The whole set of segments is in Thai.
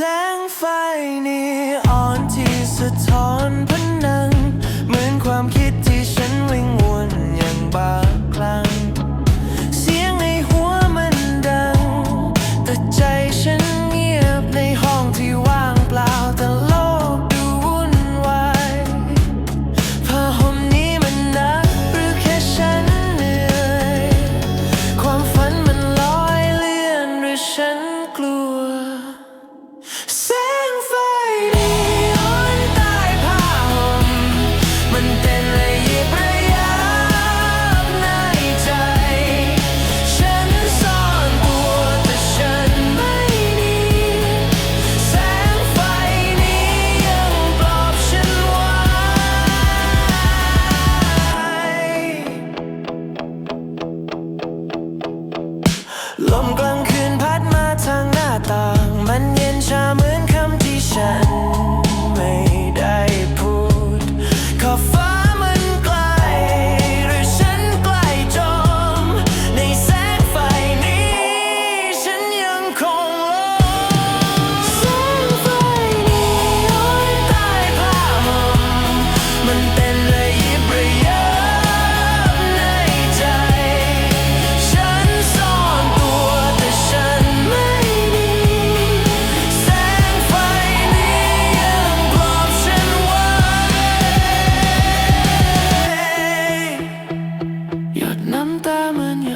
แสงไฟนีออนที่สะท้อนพ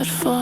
for